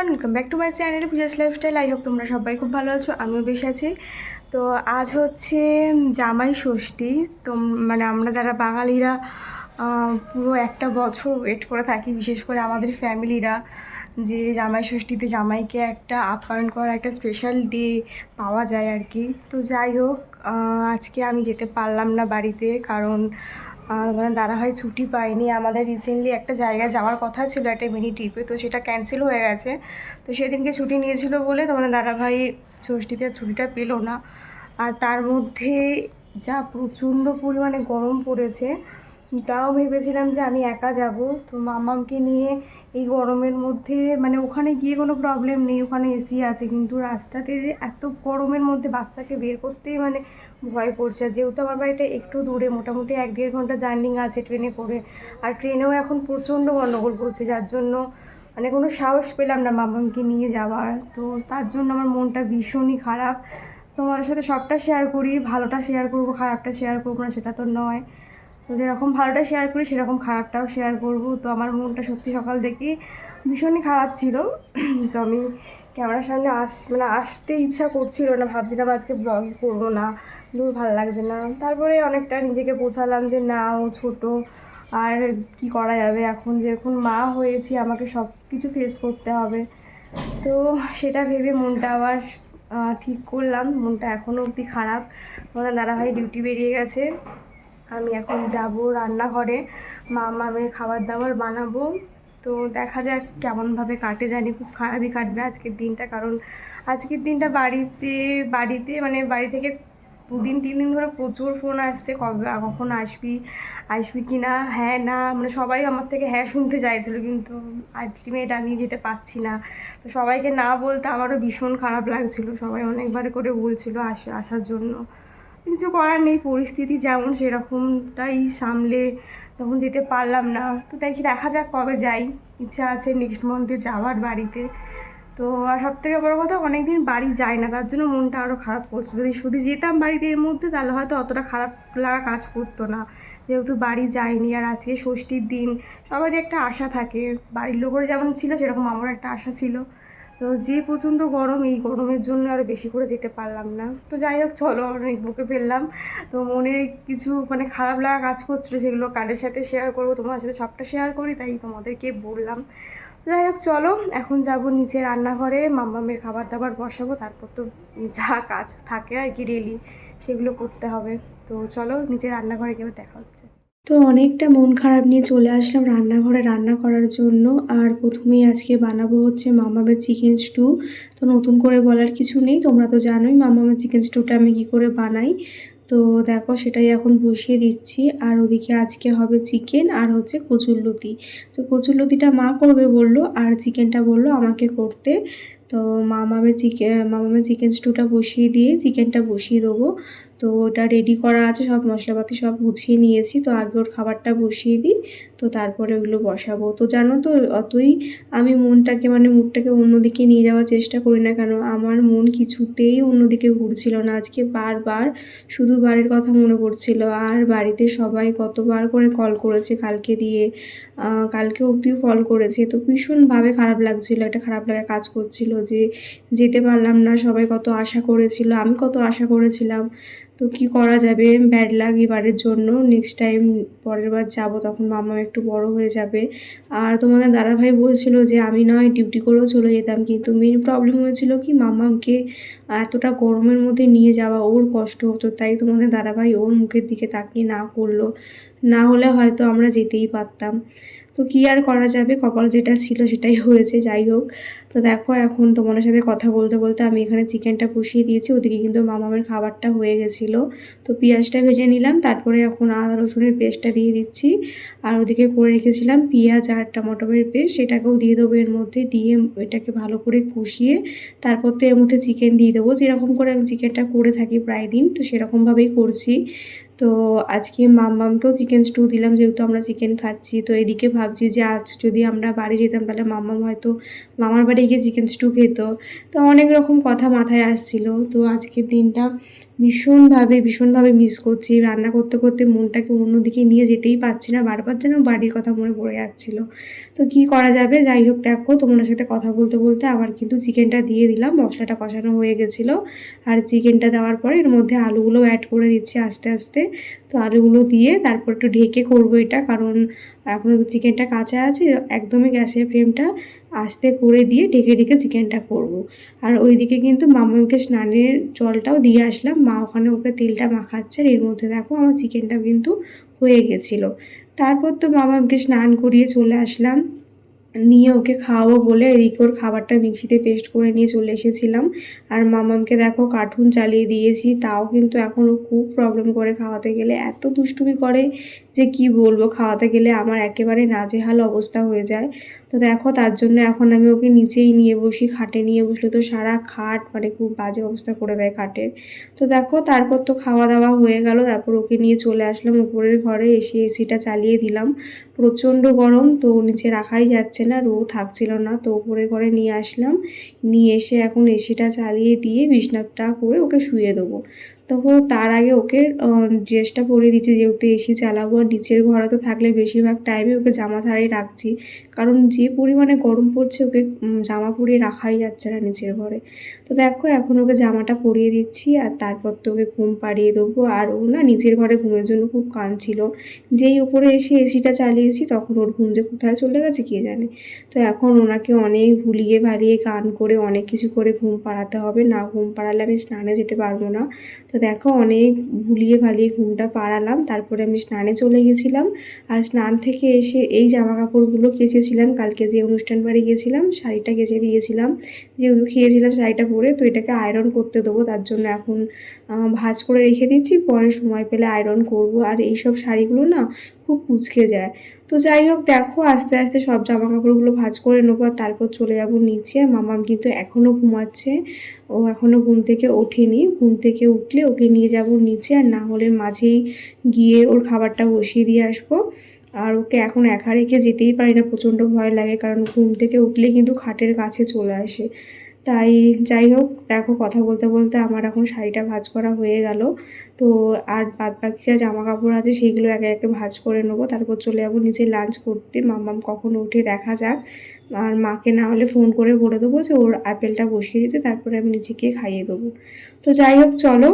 Everyone welcome back to my channel Puja's lifestyle I হোক তোমরা সবাই খুব ভালো আছো, আমিও বেশ আছি। তো আজ হচ্ছে জামাই ষষ্ঠী, তো মানে আমরা যারা বাঙালিরা পুরো একটা বছর ওয়েট করে থাকি, বিশেষ করে আমাদের ফ্যামিলিরা যে জামাই ষষ্ঠীতে জামাইকে একটা আপ্যায়ন করার একটা স্পেশাল ডে পাওয়া যায় আর কি। তো যাই হোক আজকে আমি যেতে পারলাম না বাড়িতে, কারণ মানে হয় ছুটি পাইনি। আমাদের রিসেন্টলি একটা জায়গায় যাওয়ার কথা ছিল একটা মিনি ট্রিপে তো সেটা ক্যান্সেল হয়ে গেছে। তো সেদিনকে ছুটি নিয়েছিল বলে তো মানে দাদা ভাই ষষ্ঠীতে ছুটিটা পেল না। আর তার মধ্যে যা প্রচণ্ড পরিমাণে গরম পড়েছে তাও ভেবেছিলাম যে আমি একা যাব। তো মামামকে নিয়ে এই গরমের মধ্যে মানে ওখানে গিয়ে কোনো প্রবলেম নেই, ওখানে এসি আছে। কিন্তু রাস্তাতে যে এত গরমের মধ্যে বাচ্চাকে বের করতেই মানে ভয় আর যেহেতু আমার বাড়িটা একটু দূরে, মোটামুটি এক দেড় ঘণ্টা জার্নিং আছে ট্রেনে করে। আর ট্রেনেও এখন প্রচণ্ড গণ্ডগোল করছে, যার জন্য মানে কোনো সাহস পেলাম না মামামকে নিয়ে যাওয়ার। তো তার জন্য আমার মনটা ভীষণই খারাপ। তোমার সাথে সবটা শেয়ার করি, ভালোটা শেয়ার করব, খারাপটা শেয়ার করব না, সেটা তো নয়। তো যেরকম ভালোটা শেয়ার করি, সেরকম খারাপটাও শেয়ার করব। তো আমার মনটা সত্যি সকাল থেকে ভীষণই খারাপ ছিল। তো আমি ক্যামেরার সামনে আস মানে আসতে ইচ্ছা করছিল না, ভাবছিলাম আজকে ব্লগই করব না, দূর ভালো লাগছে না। তারপরে অনেকটা নিজেকে বোঝালাম যে না, ও ছোটো, আর কি করা যাবে? এখন যে এখন মা হয়েছি, আমাকে সব কিছু ফেস করতে হবে। তো সেটা ভেবে মনটা আবার ঠিক করলাম। মনটা এখনও অবধি খারাপ। আমাদের দাদাভাই ডিউটি বেরিয়ে গেছে। আমি এখন যাব রান্নাঘরে। মা মামের খাবার দাবার বানাবো। তো দেখা যাক কেমনভাবে কাটে জানি, খুব খারাপই কাটবে আজকের দিনটা। কারণ আজকের দিনটা বাড়িতে বাড়িতে মানে বাড়ি থেকে দুদিন, তিন দিন ধরে প্রচুর ফোন আসছে, কবে কখন আসবি আসবি কি না হ্যাঁ না মানে সবাই আমার থেকে হ্যাঁ শুনতে চাইছিল, কিন্তু আলটিমেট আমি যেতে পারছি না। তো সবাইকে না বলতে আমারও ভীষণ খারাপ লাগছিল, সবাই অনেকবার করে বলছিল আস, আসার জন্য। কিছু করার নেই, পরিস্থিতি যেমন সেরকমটাই সামলে তখন যেতে পারলাম না। তো দেখি দেখা যাক কবে যাই। ইচ্ছা আছে নেক্সট মান্থে যাওয়ার বাড়িতে। তো আর সব থেকে বড়ো কথা অনেক দিন বাড়ি যায় না, তার জন্য মনটা আরও খারাপ করছে। যদি শুধু যেতাম বাড়িতে এর মধ্যে, তাহলে হয়তো অতটা খারাপ লাগা কাজ করতো না। যেহেতু বাড়ি যায়নি আর আজকে ষষ্ঠীর দিন, সবারই একটা আশা থাকে। বাড়ির লোকের যেমন ছিল, সেরকম আমারও একটা আশা ছিল। তো যে প্রচণ্ড গরম, এই গরমের জন্য আরও বেশি করে যেতে পারলাম না। তো যাই হোক, চলো অনেক বুকে ফেললাম। তো মনে কিছু মানে খারাপ লাগা কাজ করছিল সেগুলো কারের সাথে শেয়ার করব তোমার সাথে সবটা শেয়ার করি, তাই তোমাদেরকে বললাম। যাই হোক, চলো, এখন যাব নিচে রান্নাঘরে, মাম্মামের খাবার দাবার বসাবো, তারপর তো যা কাজ থাকে আর কি ডেলি সেগুলো করতে হবে। তো চলো, নিচে রান্নাঘরে গিয়ে দেখা হচ্ছে। তো অনেকটা মন খারাপ নিয়ে চলে আসলাম রান্নাঘরে রান্না করার জন্য। আর প্রথমেই আজকে বানাবো হচ্ছে মামামের চিকেন স্টু তো নতুন করে বলার কিছু নেই, তোমরা তো জানোই মামামের চিকেন স্টুটা আমি কী করে বানাই। তো দেখো সেটাই এখন বসিয়ে দিচ্ছি। আর ওদিকে আজকে হবে চিকেন আর হচ্ছে কচুরলতি। তো কচুরলতিটা মা করবে বলল আর চিকেনটা বলল আমাকে করতে। তো মামামের চিকেন মামামের চিকেন স্টুটা বসিয়ে দিয়ে চিকেনটা বসিয়ে দেবো। তো ওটা রেডি করা আছে, সব মশলাপাতি সব গুছিয়ে নিয়েছি। তো আগে ওর খাবারটা বসিয়ে দিই, তো তারপরে ওগুলো বসাবো। তো জানো তো, অতই আমি মনটাকে মানে মুডটাকে অন্যদিকে নিয়ে যাওয়ার চেষ্টা করি না কেন, আমার মন কিছুতেই অন্যদিকে ঘুরছিল না। আজকে বারবার শুধু বাড়ির কথা মনে পড়ছিল, আর বাড়িতে সবাই কতবার করে কল করেছে কালকে দিয়ে কালকে অবধিও কল করেছে। তো ভীষণভাবে খারাপ লাগছিল, একটা খারাপ লাগা কাজ করছিল যে, যেতে পারলাম না, সবাই কত আশা করেছিল, আমি কত আশা করেছিলাম। তো কি করা যাবে? ব্যাড লাগ এবারের জন্য। নেক্সট টাইম পরের বার যাব তখন মামা একটু বড় হয়ে যাবে। আর তোমাদের দাদাভাই বলছিল যে, আমি নয় ডিউটি করেও চলে যেতাম। কিন্তু মেন প্রবলেম হয়েছিল কি, মামাকে এতটা গরমের মধ্যে নিয়ে যাওয়া ওর কষ্ট হতো। তাই তোমাদের দাদাভাই ওর মুখের দিকে তাকিয়ে না করল। না হলে হয়তো আমরা যেতেই পারতাম। তো কী আর করা যাবে? কপাল যেটা ছিল সেটাই হয়েছে, যাই হোক। তো দেখো, এখন তোমাদের সাথে কথা বলতে বলতে আমি এখানে চিকেনটা বসিয়ে দিয়েছি, ওদিকে কিন্তু মামামের খাবারটা হয়ে গেছিল। তো পেঁয়াজটা ভেজে নিলাম, তারপরে এখন আদা, রসুনের পেস্টটা দিয়ে দিচ্ছি। আর ওদিকে করে রেখেছিলাম পেঁয়াজ আর টমেটোমের পেস্ট, সেটাকেও দিয়ে দেবো এর মধ্যে, দিয়ে এটাকে ভালো করে কষিয়ে তারপর তো এর মধ্যে চিকেন দিয়ে দেবো। যেরকম করে আমি চিকেনটা করে থাকি প্রায় দিন, তো সেরকমভাবেই করছি। তো আজকে মাম্মামকেও চিকেন স্টু দিলাম, যেহেতু আমরা চিকেন খাচ্ছি। তো এদিকে ভাবছি যে আজ যদি আমরা বাড়ি যেতাম, তাহলে মাম্মাম হয়তো মামার বাড়ি গিয়ে চিকেন স্টু খেত। তো অনেক রকম কথা মাথায় আসছিল। তো আজকের দিনটা ভীষণভাবে ভীষণভাবে মিস করছি। রান্না করতে করতে মনটাকে অন্যদিকে নিয়ে যেতেই পারছি না। বারবার যেন বাড়ির কথা মনে পড়ে যাচ্ছিল। তো কি করা যাবে? যাই হোক, দেখো তোমার সাথে কথা বলতে বলতে আমার কিন্তু চিকেনটা দিয়ে দিলাম। মশলাটা কষানো হয়ে গেছিল। আর চিকেনটা দেওয়ার পরে এর মধ্যে আলুগুলো অ্যাড করে দিচ্ছি আস্তে আস্তে। তো আলুগুলো দিয়ে তারপর একটু ঢেকে করব এটা। কারণ এখন চিকেনটা কাঁচা আছে, একদমই গ্যাসের ফ্লেমটা আস্তে করে দিয়ে ঢেকে ঢেকে চিকেনটা করব। আর ওইদিকে কিন্তু মামাকে স্নানের জলটাও দিয়ে আসলাম, মা ওখানে ওকে তেলটা মাখাচ্ছে এর মধ্যে দেখো আমার চিকেনটা কিন্তু হয়ে গেছিল তারপর তো মামাকে স্নান করিয়ে চলে আসলাম, নিয়ে ওকে খাওয়াবো বলে এদিকে ওর খাবারটা মিক্সিতে পেস্ট করে নিয়ে চলে এসেছিলাম আর মামামকে দেখো কার্টুন চালিয়ে দিয়েছি, তাও কিন্তু এখন ও খুব প্রবলেম করে খাওয়াতে গেলে, এত দুষ্টুমি করে যে কি বলব, খাওয়াতে গেলে আমার একেবারে নাজেহাল অবস্থা হয়ে যায়। তো দেখো, তার জন্য এখন আমি ওকে নিচেই নিয়ে বসি, খাটে নিয়ে বসলে তো সারা খাট মানে খুব বাজে অবস্থা করে দেয় খাটের। তো দেখো, তারপর তো খাওয়া দাওয়া হয়ে গেল, তারপর ওকে নিয়ে চলে আসলাম উপরের ঘরে, এসে এসিটা চালিয়ে দিলাম। প্রচণ্ড গরম, তো নিচে রাখাই যাচ্ছে না রো থাকছিল না, তো উপরে ঘরে নিয়ে আসলাম। নিয়ে এসে এখন এসিটা চালিয়ে দিয়ে বিছনাটা করে ওকে শুয়ে দেবো। তখন তার আগে ওকে ড্রেসটা পরিয়ে দিচ্ছি, যেহেতু এসি চালাবো আর নিচের ঘরে তো থাকলে বেশিরভাগ টাইমে ওকে জামা ছাড়াই রাখছি। কারণ যে পরিমাণে গরম পড়ছে ওকে জামা পরিয়ে রাখাই যাচ্ছে না নিচের ঘরে। তো দেখো, এখন ওকে জামাটা পরিয়ে দিচ্ছি আর তারপর তো ওকে ঘুম পাড়িয়ে দেবো। আর ও না নিচের ঘরে ঘুমের জন্য খুব কাঁদছিল। যেই ওপরে এসে এসিটা চালিয়েছি, তখন ওর ঘুম যে কোথায় চলে গেছে কে জানে। তো এখন ওনাকে অনেক ভুলিয়ে ভালিয়ে গান করে অনেক কিছু করে ঘুম পাড়াতে হবে। না ঘুম পাড়ালে আমি স্নানে যেতে পারব না। তো দেখো অনেক ভুলিয়ে ভালিয়ে ঘুমটা পাড়ালাম, তারপরে আমি স্নানে চলে গেছিলাম। আর স্নান থেকে এসে এই জামা কাপড়গুলো কেচেছিলাম, কালকে যে অনুষ্ঠান বাড়ি গেছিলাম শাড়িটা কেচে দিয়েছিলাম। যেহেতু খেয়েছিলাম শাড়িটা পরে, তো এটাকে আয়রন করতে দেবো, তার জন্য এখন ভাজ করে রেখে দিচ্ছি, পরে সময় পেলে আয়রন করব। আর এইসব শাড়িগুলো না খুব কুচকে যায়। তো যাই হোক, দেখো আস্তে আস্তে সব জামা কাপড়গুলো ভাজ করে নেব আর তারপর চলে যাব নিচে। মামাম কিন্তু এখনও ঘুমাচ্ছে। ও এখনও ঘুম থেকে ওঠেনি। ঘুম থেকে উঠলে ওকে নিয়ে যাব নিচে আর না হলে মাঝেই গিয়ে ওর খাবারটা বসিয়ে দিয়ে আসব। আর ওকে এখন একা রেখে যেতেই পারি না, প্রচণ্ড ভয় লাগে। কারণ ঘুম থেকে উঠলে কিন্তু খাটের কাছে চলে আসে। তাই যাই হোক, দেখো কথা বলতে বলতে আমার এখন শাড়িটা ভাজ করা হয়ে গেল। তো আর বাদ বাকি যা জামা কাপড় আছে সেইগুলো একে একে ভাজ করে নেব। তারপর চলে যাব নিচে লাঞ্চ করতে। মাম্মাম কখন উঠে দেখা যাক। আর মাকে না হলে ফোন করে বলে দেবো যে ওর অ্যাপেলটা বসিয়ে দিতে, তারপরে আমি নিচে গিয়ে খাইয়ে দেবো। তো যাই হোক, চলো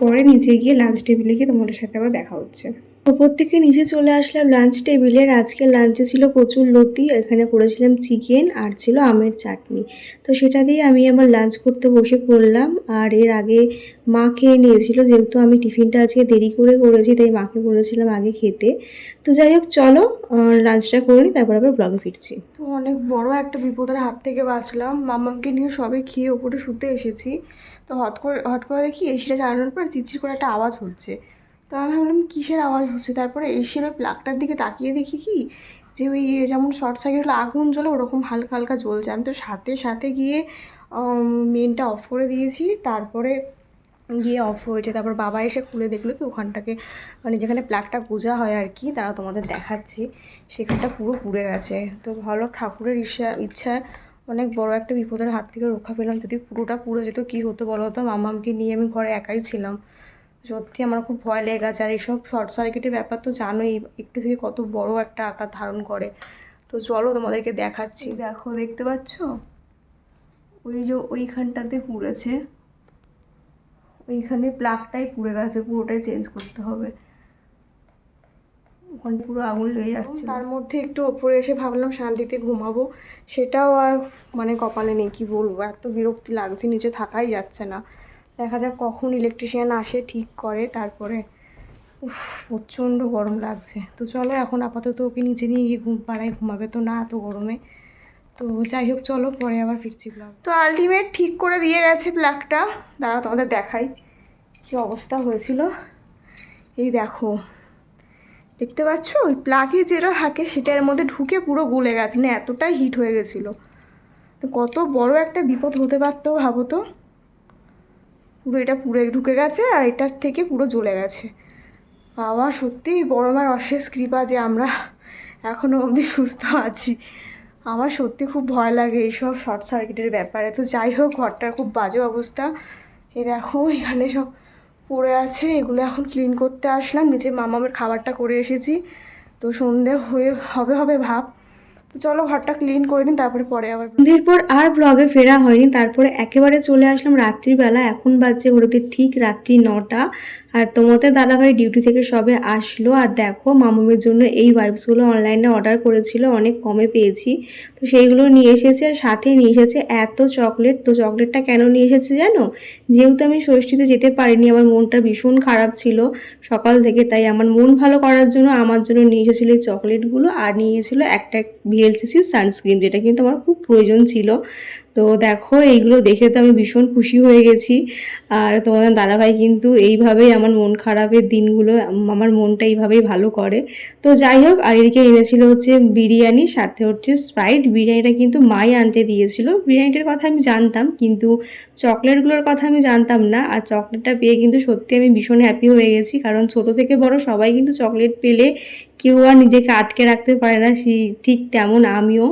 পরে নিচে গিয়ে লাঞ্চ টেবিলে গিয়ে তোমাদের সাথে আবার দেখা হচ্ছে। ওপর থেকে নিচে চলে আসলাম লাঞ্চ টেবিলের আজকে লাঞ্চে ছিল কচুর লতি, এখানে করেছিলাম চিকেন আর ছিল আমের চাটনি। তো সেটা দিয়ে আমি আমার লাঞ্চ করতে বসে পড়লাম। আর এর আগে মা খেয়ে নিয়েছিল, যেহেতু আমি টিফিনটা আজকে দেরি করে করেছি, তাই মাকে বলেছিলাম আগে খেতে। তো যাই হোক, চলো লাঞ্চটা করে নিই তারপর আবার ব্লগে ফিরছি। তো অনেক বড় একটা বিপদের হাত থেকে বাঁচলাম। মামাকে নিয়ে সবে খেয়ে ওপরে শুতে এসেছি। তো হট করে হট করে দেখি, এসিটা চালানোর পর চিচির করে একটা আওয়াজ হচ্ছে। তো আমি ভাবলাম, কিসের আওয়াজ হচ্ছে? তারপরে এসে ওই প্লাগটার দিকে তাকিয়ে দেখি কি? যে ওই যেমন শর্ট সার্কিট আগুন জ্বলে, ওরকম হালকা হালকা জ্বলছে। আমি তো সাথে সাথে গিয়ে মেনটা অফ করে দিয়েছি। তারপরে গিয়ে অফ হয়েছে। তারপর বাবা এসে খুলে দেখল কি, ওখানটাকে মানে যেখানে প্লাগটা পূজা হয় আর কি, তারা তোমাদের দেখাচ্ছি। সেখানটা পুরো পুড়ে গেছে। তো ভালো ঠাকুরের ইচ্ছা ইচ্ছা, অনেক বড় একটা বিপদের হাত থেকে রক্ষা পেলাম। যদি পুরোটা পুরো যেত, কী হতো বলো তো? মামামকে নিয়ে আমি ঘরে একাই ছিলাম। সত্যি আমার খুব ভয় লেগে গেছে। আর এইসব শর্ট সার্কিটের ব্যাপার তো জানোই একটু থেকে কত বড় একটা আকার ধারণ করে। তো চলো তোমাদেরকে দেখাচ্ছি। দেখো দেখতে পাচ্ছ? ওই যে ওইখানটাতে পুড়েছে। ওইখানে প্লাগটাই পুড়ে গেছে পুরোটাই চেঞ্জ করতে হবে। ওখানে পুরো আগুন লেগে যাচ্ছে তার মধ্যে একটু ওপরে এসে ভাবলাম শান্তিতে ঘুমাবো। সেটাও আর মানে কপালে নেই কি বলব? এত বিরক্তি লাগছে নিচে থাকাই যাচ্ছে না। দেখা যাক কখন ইলেকট্রিশিয়ান আসে, ঠিক করে, তারপরে, উফ, প্রচণ্ড গরম লাগছে। তো চলো, এখন আপাতত ওকে নিচে নিয়ে গিয়ে ঘুম, পাড়ায় ঘুমাবে তো না এত গরমে। তো যাই হোক, চলো, পরে আবার ফিরছি প্লাগ তো আলটিমেট ঠিক করে দিয়ে গেছে প্লাগটা দাঁড়া তোমাদের দেখাই কী অবস্থা হয়েছিল। এই দেখো, দেখতে পাচ্ছ? ওই প্লাগে যেটা থাকে, সেটার মধ্যে ঢুকে পুরো গলে গেছে। মানে এতটাই হিট হয়ে গেছিল। কত বড় একটা বিপদ হতে পারতো, ভাবো তো। পুরো এটা পুরো ঢুকে গেছে আর এটার থেকে পুরো জ্বলে গেছে। বাবা সত্যি বড় মার অশেষ কৃপা যে আমরা এখনও অবধি সুস্থ আছি। আমার সত্যি খুব ভয় লাগে এইসব শর্ট সার্কিটের ব্যাপারে। তো যাই হোক, ঘরটার খুব বাজে অবস্থা। এ দেখো, এখানে সব পড়ে আছে। এগুলো এখন ক্লিন করতে আসলাম। নিচে মামামের খাবারটা করে এসেছি। তো সন্ধে হয়ে, হবে হবে ভাব। তো চলো ঘরটা ক্লিন করে নিন তারপরে পরে আবার সন্ধ্যের পর আর ব্লগে ফেরা হয়নি, তারপরে একেবারে চলে আসলাম রাত্রিবেলা এখন বাজছে ঘড়িতে ঠিক রাত্রি নটা। আর তোমাদের দাদাভাই ডিউটি থেকে সবে আসলো, আর দেখো মামুমের জন্য এই ওয়াইপসগুলো অনলাইনে অর্ডার করেছিল, অনেক কমে পেয়েছি। তো সেইগুলো নিয়ে এসেছে আর সাথে নিয়ে এসেছে এত চকলেট তো চকলেটটা কেন নিয়ে এসেছে জানো? যেহেতু আমি ষষ্ঠীতে যেতে পারিনি, আমার মনটা ভীষণ খারাপ ছিল সকাল থেকে, তাই আমার মন ভালো করার জন্য আমার জন্য নিয়ে এসেছিল এই চকলেটগুলো আর নিয়ে এসেছিল একটা ভিএলসিসির সানস্ক্রিন যেটা কিন্তু আমার খুব প্রয়োজন ছিল। তো দেখো, এইগুলো দেখে তো আমি ভীষণ খুশি হয়ে গেছি। আর তোমাদের দাদাভাই কিন্তু এইভাবেই আমার মন খারাপের দিনগুলো, আমার মনটা এইভাবেই ভালো করে। তো যাই হোক, আর এদিকে এনেছিল হচ্ছে বিরিয়ানি, সাথে হচ্ছে স্প্রাইট। বিরিয়ানিটা কিন্তু মাই আনতে দিয়েছিল। বিরিয়ানিটার কথা আমি জানতাম, কিন্তু চকলেটগুলোর কথা আমি জানতাম না। আর চকলেটটা পেয়ে কিন্তু সত্যি আমি ভীষণ হ্যাপি হয়ে গেছি, কারণ ছোট থেকে বড় সবাই কিন্তু চকলেট পেলে কেউ আর নিজেকে আটকে রাখতে পারে না। সেই ঠিক তেমন আমিও।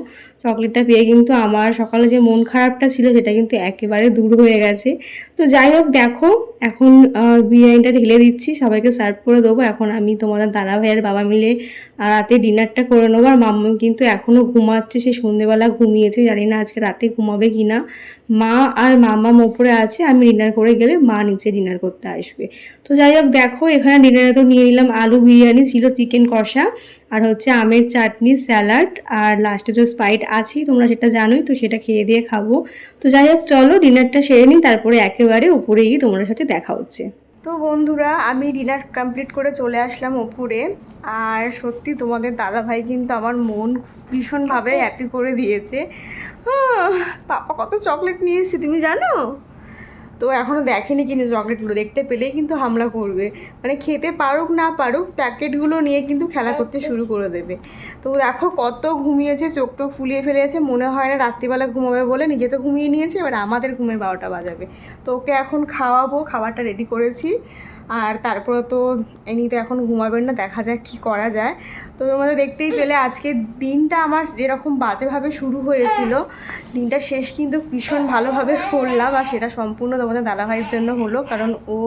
চকলেটটা পেয়ে কিন্তু আমার সকালে যে মন খারাপটা ছিল সেটা কিন্তু একেবারে দূর হয়ে গেছে। তো যাই হোক, দেখো, এখন বিরিয়ানিটা ঢেলে দিচ্ছি, সবাইকে সার্ভ করে দেবো। এখন আমি তোমাদের দাদা ভাইয়ের বাবা মিলে রাতে ডিনারটা করে নেব। আর মাম্মা কিন্তু এখনও ঘুমাচ্ছে, সে সন্ধেবেলা ঘুমিয়েছে, জানি না আজকে রাতে ঘুমাবে কি না মা আর মাম্মাম ওপরে আছে, আমি ডিনার করে গেলে মা নিচে ডিনার করতে আসবে। তো যাই হোক, দেখো, এখানে ডিনারে তো নিয়ে নিলাম আলু বিরিয়ানি, ছিল চিকেন কষা। আর হচ্ছে আমের চাটনি স্যালাড আর লাস্টে তো স্পাইট আছেই তোমরা সেটা জানোই তো সেটা খেয়ে দিয়ে খাব। তো যাই হোক চলো ডিনারটা সেরে নিই তারপরে একেবারে উপরে গিয়ে তোমাদের সাথে দেখা হচ্ছে। তো বন্ধুরা আমি ডিনার কমপ্লিট করে চলে আসলাম ওপরে। আর সত্যি তোমাদের দাদাভাই কিন্তু আমার মন ভীষণভাবে হ্যাপি করে দিয়েছে। আহ, পাপা কত চকলেট নিয়ে এসেছি তুমি জানো? তো এখনও দেখেনি কিন্তু চকলেটগুলো দেখতে পেলেই কিন্তু হামলা করবে। মানে খেতে পারুক না পারুক প্যাকেটগুলো নিয়ে কিন্তু খেলা করতে শুরু করে দেবে। তো দেখো কত ঘুমিয়েছে চোখ টোক ফুলিয়ে ফেলেছে মনে হয় না রাত্রিবেলা ঘুমাবে বলে নিজে তো ঘুমিয়ে নিয়েছে এবার আমাদের ঘুমের বারোটা বাজাবে। তো ওকে এখন খাওয়াবো খাবারটা রেডি করেছি। আর তারপরে তো এমনিতে এখন ঘুমাবেন না, দেখা যাক কি করা যায়। তো তোমাদের দেখতেই পেলে, আজকে দিনটা আমার যেরকম বাজেভাবে শুরু হয়েছিল, দিনটা শেষ কিন্তু ভীষণ ভালোভাবে করলাম, আর সেটা সম্পূর্ণ তোমাদের দাদাভাইয়ের জন্য হলো, কারণ ও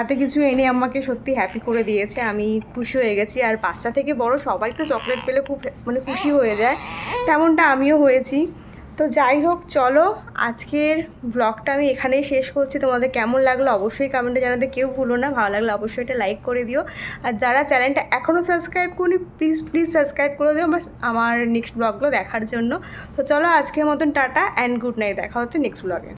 এত কিছু এনে আমাকে সত্যি হ্যাপি করে দিয়েছে, আমি খুশি হয়ে গেছি। আর বাচ্চা থেকে বড় সবাই তো চকলেট পেলে খুব মানে খুশি হয়ে যায়, তেমনটা আমিও হয়েছি। তো যাই হোক, চলো আজকের ব্লগটা আমি এখানেই শেষ করছি। তোমাদের কেমন লাগল অবশ্যই কমেন্টে জানাতে কেউ ভুলো না। ভালো লাগলে অবশ্যই এটা লাইক করে দিও। আর যারা চ্যানেলটা এখনও সাবস্ক্রাইব করি প্লিজ প্লিজ সাবস্ক্রাইব করে দিও আমার আমার নেক্সট ব্লগগুলো দেখার জন্য। তো চলো আজকের মতন টাটা অ্যান্ড গুড নাইট দেখা হচ্ছে নেক্সট ব্লগে